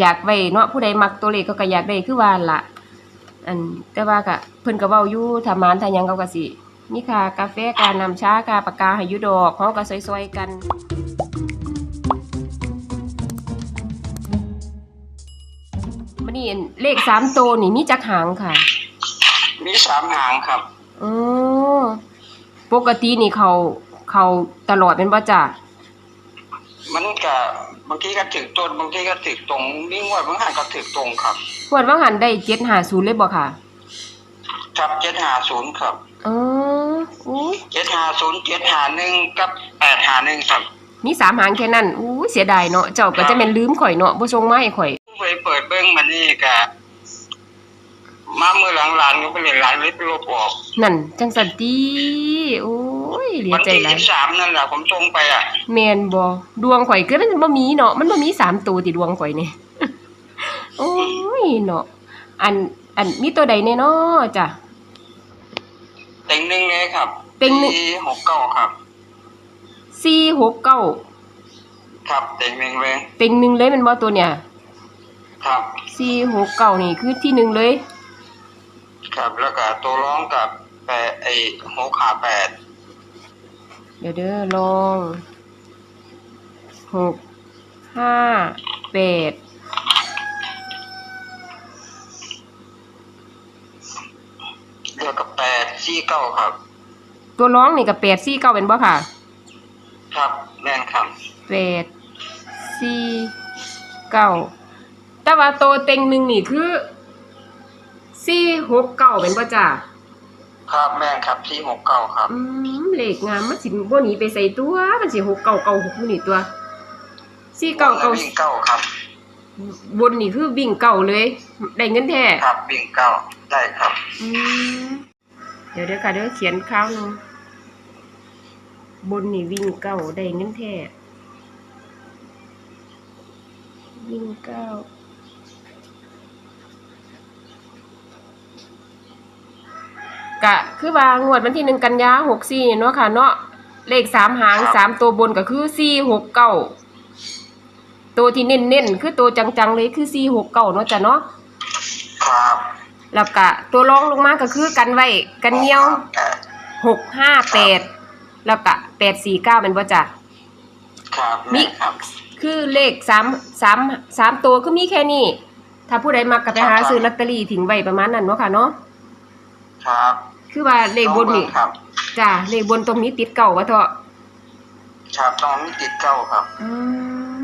อยากไว้เนาะผู้ใดมักตัวเลขเขาก็อยากได้คือว่าล่ะอันแต่ว่าก็เพิ่นก็เว้าอยู่ถ้ามานถ้าหยังเขาก็สิมีค่ากาแฟกาน้ำชากาปากกาให้อยู่ดอกเฮาก็ซอยๆกันมันนี่เลขสามตัวนี่มีจักหางค่ะ มีสามหางครับอ๋อปกตินี่เขาเขาตลอดเป็นบ่จ้ะมันก็ บางทีก็ถึกต้นบางทีก็ถึกตรงนิ่งว่าบางหันก็ถึกตรงครับงวดว่างหันได้750เลยบ่ค่ะ ครับเจ็ดหาศูนย์ครับอ๋ออุ้ยเจ็ดหาศูนย์เจ็ดหาหนึ่งกับแปดหาหนึ่งครับมีสามหางแค่นั้นอู้ยเสียดายเนาะเจ้าก็จะแม่นลืมข่อยเนาะบ่ส่งมาให้ข่อยไปเปิดเบิ้งมันนี่ก็ มาเมื่อหลังหลานก็ไปเรียนหลานเลยไปลบออกนั่น จังสันติโอ้ยเหลียวันใจที่หลายี่ยสิบสามนั่นแหละผมส่งไปอะแม่นบ่ดวงข่อยคือมันบ่มีเนาะมันบ่มีสามตัวติดวงข่อยนี่โอ้ยเนาะอันอันมีตัวใดแน่เนาะจ้ะ เต็งหนึ่งเลยครับเต็งหนึ่งสี่หกเก้าครับ469ครับเต็งหนึ่งเลย เต็งหนึ่งเลยแมันบ่ตัวเนี่ยครับ469นี่คือที่หนึ่งเลย ครับแล้วก็ตัวร้องกับแปดไอ้หกขาแปดเดี๋ยวเด้อลองหกห้าแปดแล้วก็แปดสี่เก้าครับ ตัวร้องนี่กับแปดสี่เก้าเป็นบ่ค่ะ ครับแม่นครับแปดสี่เก้าแต่ว่าตัวเต็งหนึ่งนี่คือ สี่หกเก้าเป็นบ่จ้าครับแม่นครับสี่หกเก้าครับ อืมเลขงามมันสิบ่หนีไปใส่ตัวมันสิหกเก้าเก้าหกอยู่นี่ตัวสี่เก้าเก้าวิ่งเก้าครับ บนนี่คือวิ่งเก้าเลย ได้เงินแท้ครับวิ่งเก้าได้ครับ อืมเดี๋ยวเดี๋ยวค่ะเดี๋ยวเขียนข้าวหนึงบนนี่วิ่งเก้าได้เงินแท้วิ่งเก้า กะคือว่างวดวันที่หนึ่งกันยาหกสี่เนาะค่ะ เนาะเลขสามหางครับสามตัวบนก็คือสี่หกเก้าตัวที่เน้นๆคือตัวจังๆเลยคือสี่หกเก้าเนาะจ้ะเนาะครับแล้วก็ตัวรองลงมาก็คือกันไว้กันเหนียวแปดหกห้าแปดแล้วก็แปดสี่เก้าเป็นบ่จ้ะครับมิแม่นครับคือเลขสามสามสามตัวคือมีแค่นี้ ถ้าผู้ใดมักก็ไปหาซื้อลอตเตอรี่ทิ้งไว้ประมาณนั้นเนาะค่ะเนาะครับ คือว่าเลขบนนี่ต้องเงครับจ้ะเลขบนตรงนี้ติดเก่าวะเถอะครับต้องมีติดเก้าครับอืม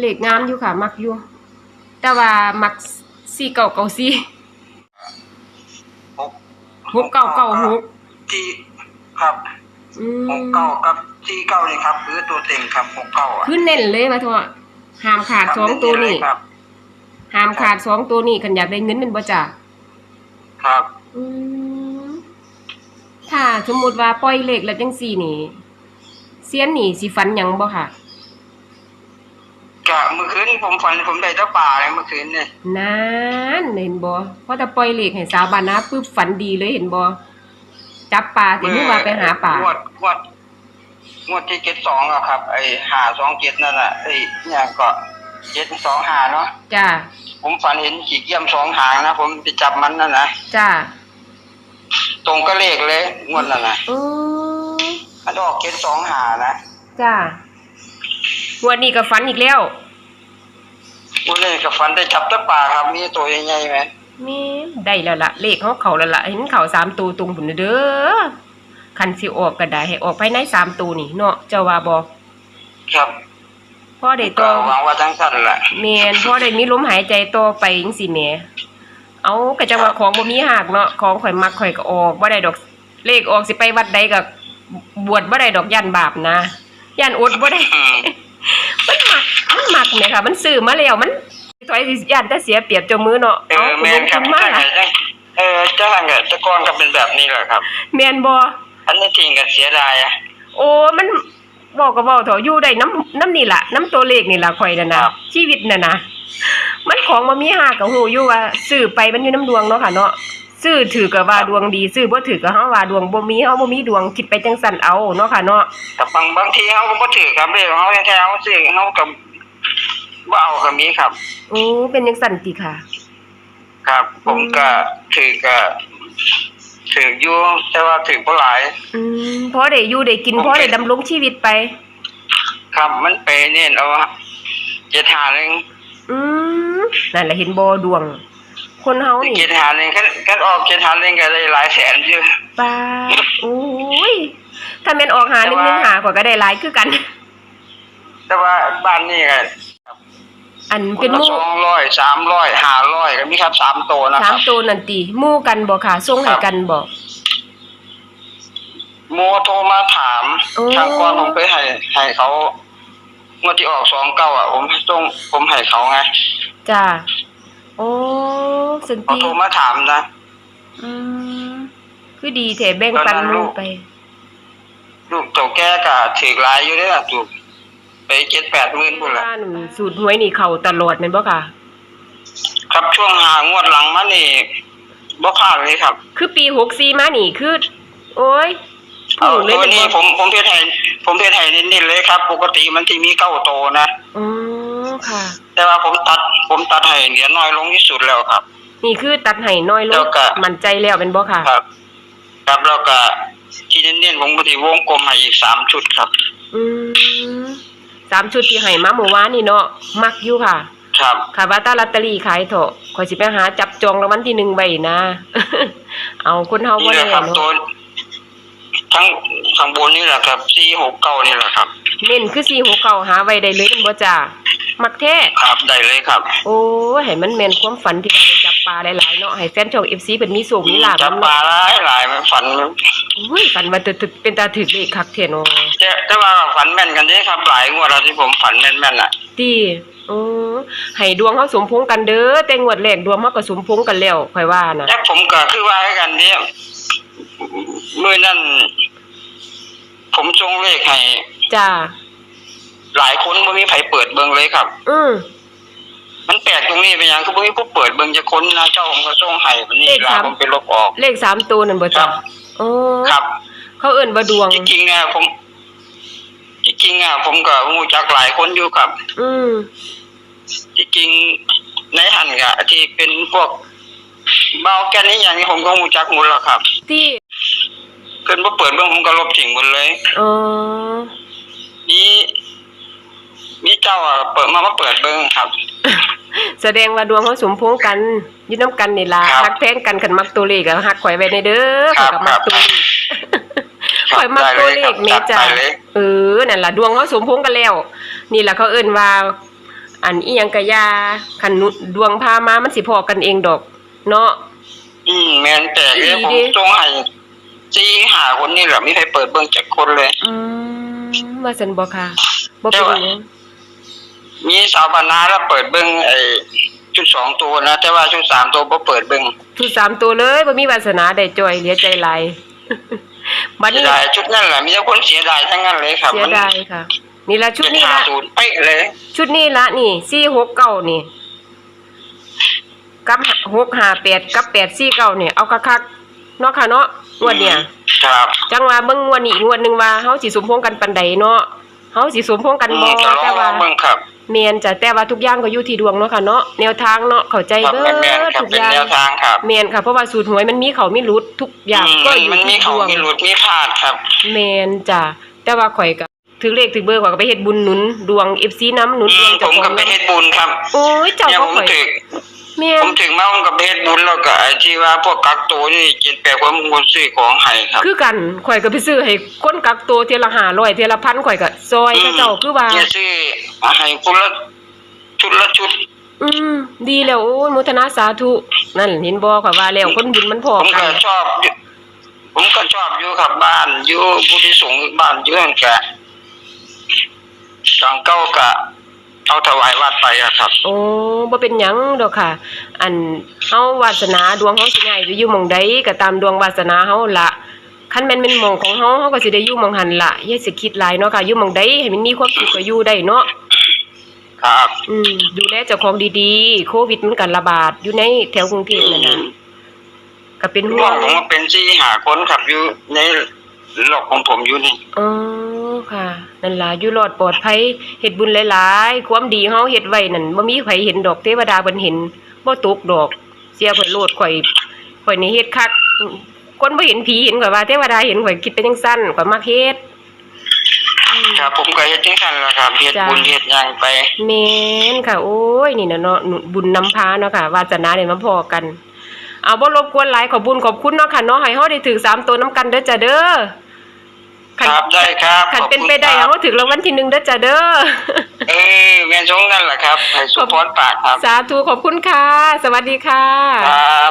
เลขงามอยู่ค่ะ มักอยู่ แต่ว่ามักสี่เก่าเก่าสี่หกหกเก้าเก้าหกที่ครับอืหมกเก้ากับที่เก้านี่ครับคือตัวเต็งครับหกเก้าอะคือเน้นเลยมาเถอะห้ามขาดครับสองตัวนี่ครับห้ามขาดสองตัวนี่คันอยากได้เงินเป็นบ่จ้ะครับ อืม ถ้าสมมุติว่าปล่อยเลขแล้วจังซี่นี่เสียนนี่สิฝันหยังบ่ค่ะ กะเมื่อคืนผมฝันผมได้เจ้าป่าเลยเมื่อคืนเนี่ยนานเห็นบ่พอแต่ปล่อยเลขให้สาวบ้านนาปึ๊บฝันดีเลยเห็นบ่จับปลาสิฮู้ว่าไปหาปลางวดงวดงวดที่เจ็ดสองอะครับ ไอ้หาสองเจ็ดนั่นน่ะไอ้เนี่ยก็เจ็ดสองหาเนาะจ้าผมฝันเห็นขี่เกียมสองหางนะผมไปจับมันนั่นนะจ้า ตรงก็เลขเลยงวดนั่นนะอือมันออกเจ็ดสองหานะจ้าวันนี้ก็ฝันอีกแล้ววันนี้กับฝันได้จับเจ้าป่าครับ มีตัวใหญ่ๆไหมแม่ได้แล้วล่ะเลขเขาเขาแล้วล่ะเห็นเขาสามตัวตรงพุ่นเด้อคันสิออกก็ได้ให้ออกภายในสามตัวนี่เนาะเจ้าว่าบ่ครับพอได้ก็ตัวหวังว่าทั้งสั้นแหละแม่นพอได้มีลมหายใจต่อไปจังซี่แหม เอาก็จังว่าของบ่มีหักเนาะของข่อยมักข่อยก็ออกบ่ได้ดอกเลขออกสิไปวัดใดก็บวชบ่ได้ดอกย่านบาปนะย่านอดบ่ได้อืมมันมักมันมักแหมค่ะ มันซื้อมาแล้วมันถอยสิย่านแต่เสียเปรียบเจ้ามือเนาะเออแม่นครับลงทุนมาจ้างล่ะไงเออจ้างไงตะกอนก็เป็นแบบนี้แหละครับแม่นบ่อันนี้ทิ้งกันเสียดายอะโอ้มันบอกก็บอกเถอะอยู่ได้น้ำน้ำนี่ล่ะน้ำตัวเลขนี่ล่ะข่อยน่ะนะครับชีวิตน่ะนะ มันของบ่มีหาก็ฮู้อยู่ว่าซื้อไปมันอยู่น้ำดวงเนาะค่ะเนาะซื้อถือก็ว่าดวงดีซื้อบ่ถือก็เฮาว่าดวงบ่มีเฮาบ่มีดวงคิดไปจังซั่นเอาเนาะค่ะเนาะแต่บางบางทีเขาก็บ่ถือครับเลยเขาแท้ๆเขาซื้อเขากับว่าเอาก็มีครับโอ้เป็นจังซั่นติค่ะ ครับ ผมก็ถือก็ถืออยู่แต่ว่าถือบ่หลาย อืมพอได้อยู่ได้กินผมพอได้เป็นดำรงชีวิตไป ครับมันไปเนี่ยเอาเจ็ดหาหนึ่ง อืมนั่นแหละเห็นบ่ดวง คนเฮานี่เจ็ดหาหนึ่งคันคันออกเจ็ดหาหนึ่งก็ได้หลายแสนอยู่ปาดโอ้ยถ้าแม่นออกหาหนึ่งหนึ่งหาข่อยก็ได้หลายคือกัน แต่ว่าบ้านนี่ก็อันเป็นหมู่สองร้อยสามร้อยห้าร้อยก็มีครับสามโตวนะสาคมรับตัวนั่นติหมู่กันบ่ค่ะส่งให้กันบ่ โมโทรมาถาม โอ้ ทางก่อนผมไปให้ให้เขา งวดที่ออกสองเก้าอะ ผมต้องผมให้เขาไงจ้าโอ้สันเขาติโทรมาถามนะอืมคือดีแถแบ่งปันตอนนั้นหลูมู่กไป ลูกโตแก่ก็ถือหลายอยู่เด้อล่ะถูกไปเจ็ดแปดหมื่นพุ่นละ บ้านสูตรหวยนี่เข้าตลอดแม่นบ่ค่ะ ครับช่วงหางวดหลังมานี่บ่พลาดเลยครับคือปี64มานี่คือ โอ้ยเอาถูกเลยตัวแม่นนี้บ่ผมผมเพชรให้ ผมเพชรให้นิดๆเลยครับ ปกติมันที่มีเก้าโตนะอ๋อค่ะ แต่ว่าผมตัด ผมตัดให้เหลือน้อยลงที่สุดแล้วครับ นี่คือตัดให้น้อยลแล้งวก็ มั่นใจแล้วเป็นบ่ค่ะ ครับ ครับแล้วก็ที่เน้นๆผมก็ที่วงกลมให้อีกสามชุดครับ อืมสามชุดที่ให้มาเมื่อวานนี่เนาะมักอยู่ค่ะ ครับ ค่ะว่าตาลอตเตอรี่ขายเถอะข่อยสิไปหาจับจองรางวัลที่หนึ่งไว้นะ เอาคนเฮาบ่นี่แหแน่ละครับเนาะตัว ทั้งข้างบนนี่แหละครับสี่หกเก้านี่แหละครับ เน้นคือ4 6 9หาไว้ได้เลยเป็นบ่จ้ามักแท้ครับได้เลยครับ โอ้ยให้มันแม่นความฝันที่ว่าได้จับปลาหลายๆเนาะให้แฟนช่อง FC เพิ่นมีโชคมีลาภจับนำปลาเนาะหลายหลายมันฝันอุ้ยฝันว่าตึกๆเป็นตาถึกเลขคักแท้เนาะแต่แต่ว่าฝันแม่นกันเด้ครับหลายงวดแล้วที่ผมฝันแม่นๆอะติโอ้ให้ดวงเฮาสมพงษ์กันเด้อแต่งวดแรกดวงเฮาก็สมพงษ์กันแล้วค่อยว่านะแต่ผมก็คือว่าให้กันเนี่ย มื่อนั้นผมจงเลขให้จ้าหลายคนไม่มีใครเปิดเบิ่งเลยครับ อือมันแปลกตรงนี้เป็นอย่างคือบ่มีผู้เปิดเบิ่งจะค้นนะเจ้าผมก็ส่งให้วันนี้เลขลาสาม ผมไปลบออก เลขสามตัวนั่นบ่คจ้ารับโอ้ครับ เขาเอิ้นว่าดวงจริงๆเนี่ยผมจริงๆอะผมก็รู้จักหลายคนอยู่ครับอืมจริงๆในหันกะที่เป็นพวกเบาแกนนี้อย่างนี้ผมก็รู้จักหมดแล้วครับ ที่ เกินบ่เปิดเบิ่งผมก็ลบทิ้งหมดเลยอ๋อมีมีเจ้าอะเปิดมามาเปิดเบิ่งครับ แสดงว่าดวงเขาสมพงษ์กันอยู่นํกันนี่ล่ะครับฮักแพงกันคันมักตัวเลขก็ฮักข่อยไว้ในเด้อคข่รัอยบก็มักตัวเลขครับข่อยมักตัวเลขได้แม่เลยครับจ้าจัดไปเลยเออนั่นล่ะดวงเขาสมพงษ์กันแล้ว นี่ล่ะเขาเอิ้นว่า อันอีหยังกะยาคันนุดวงพามามันสิพอกันเองดอก เนาะ อืมแม่นแต่เลยผมดีดิส่งให้ สี่หาคนนี่แหละไม่ใครเปิดเบิ่งจักคนเลย อืมว่าซั่นบ่ค่ะบ่เป็นหยังมีสาวบรรณาแล้วเปิดเบิ่งไอ้ชุดสองตัวนะแต่ว่าชุดสามตัวบ่เปิดเบิ่งทุกสามตัวเลยบ่มีวาสนาได้จอยเหลือใจหลายบัดเสีนี้ยดายชุดนั่นแหละมีแต่คนเสียดายทั้งนั้นเลยครับเสียดายค่ะ นี่ละชุดนี้หาละศูนย์เป๊ะเลย ชุดนี้ละนี่สี่หกเก้านี่กับหกห้าแปดกับแปดสี่เก้าเนี่ยเอาคักๆ เนาะค่ะเนาะงวดเนี่ย ครับจังว่าเบิ่งงวดนี้อีกงวดหนึงว่าเฮาสิสมพงษ์กันปานใดเนาะเฮาสิสมพงษ์กันอืบ่มจะลแต่องลว่าองเบิ่งครับแม่นจ้ะแต่ว่าทุกอย่างก็อยู่ที่ดวงเนาะค่ะเนาะแนวทางเนาะเข้าใจครับเบิแม่นแม่นดครับทุกเป็นอย่างแนวทางครับแม่นค่ะเพราะว่าสูตรหวยมันมีเขามีหลุดทุกอย่างอืมก็อยู่มันมีที่เขาดวงมีหลุดมีพลาดครับแมนจ้ะแต่ว่าข่อยก็ถือเลขถือเบอร์ข่อยก็ไปเฮ็ดบุญหนุนดวง FC น้ำหนุนอืดวมงผเจ้ามขก็องไปเฮ็ดบุญครับโอ้ยเจ้าเนี่ยก็ผมข่อย ถึก แม่ผนมถึงมาผมก็ไปเฮ็ดบุญแล้วก็ไอ้ที่ว่าพวกกักตัวนี่เจ็ดแปดคนผมก็ซื้อของให้ครับ คือกันข่อยก็ไปซื้อให้คนกักตัวเทื่อละ500เทื่อละพันข่อยก็ซอยเขาเจ้าคือว่า เนี่ยซื้อให้คนละชุดละชุด อืม ดีแล้วโอ้ยมุทนาสาธุนั่นเห็นบ่ข่อยว่าแล้วคนบุญมันพอผมกัก็น ชอบอยู่ผมก็ชอบอยู่ครับบ้านอยู่ผู้ที่สูงบ้านอยู่นั่นกะดังเก้ากะ เอาถวายวัดไปอะครับ โอ้บ่เป็นหยังดอกค่ะ อันเฮาวาสนาดวงเฮาสิง่ายไปอยู่หม่องใดก็ตามดวงวาสนาเฮาละคันแม่นเป็นหม่องของเฮาเฮาก็สิได้อยู่หม่องหันละอย่าสิคิดหลายเนาะค่ะอยู่หม่องใดให้มันมีความสุขก็อยู่ได้เนาะ ครับ อืมดูแลเจ้าของดีๆ โควิดมันก็ระบาดอยู่ในแถวกรุงเทพนั่นน่ะก็เป็นห่ร่ววงมผมก็เป็นที่หาคนครับอยู่ใน หลอกของผมอยู่นี่อ๋อค่ะ นั่นล่ะอยู่รอดปลอดภัยเฮ็ดบุญหลายๆ ความดีเฮาเฮ็ดไว้นั่นบ่มีไผเห็นดอกเทวดาเพิ่นเห็นบ่ตกดอก เสียข่อยโลดข่อยข่อยนี่เฮ็ดคักคนบ่เห็นผีเห็นข่อยว่าเทวดาเห็นข่อยคิดไปจังซั่นข่อยมักเฮ็ดอืมครับผมก็เฮ็ดจังซั่นล่ะครับเฮ็ดจ้ะบุญเฮ็ดหยังไปแม่นค่ะ โอ้ยนี่นะเนาะหนุบุญนำพาเนาะค่ะวาสนาได้มาพอกันเอาบ่รบกวนหลายขอบบุญขอบคุณเนาะค่ะเนาะให้เฮาได้ถือสามตัวน้ำกันเด้อจ้ะเด้อ คคันรับได้ครับคันขอบเป็นคุณไปได้คเฮารับถึงรางวัลที่หนึ่งเด้อจ้ะเด้อเออแม่นสงนั่นแหละครับให้สุพรปากครับ สาธุขอบคุณค่ะ สวัสดีค่ะครับ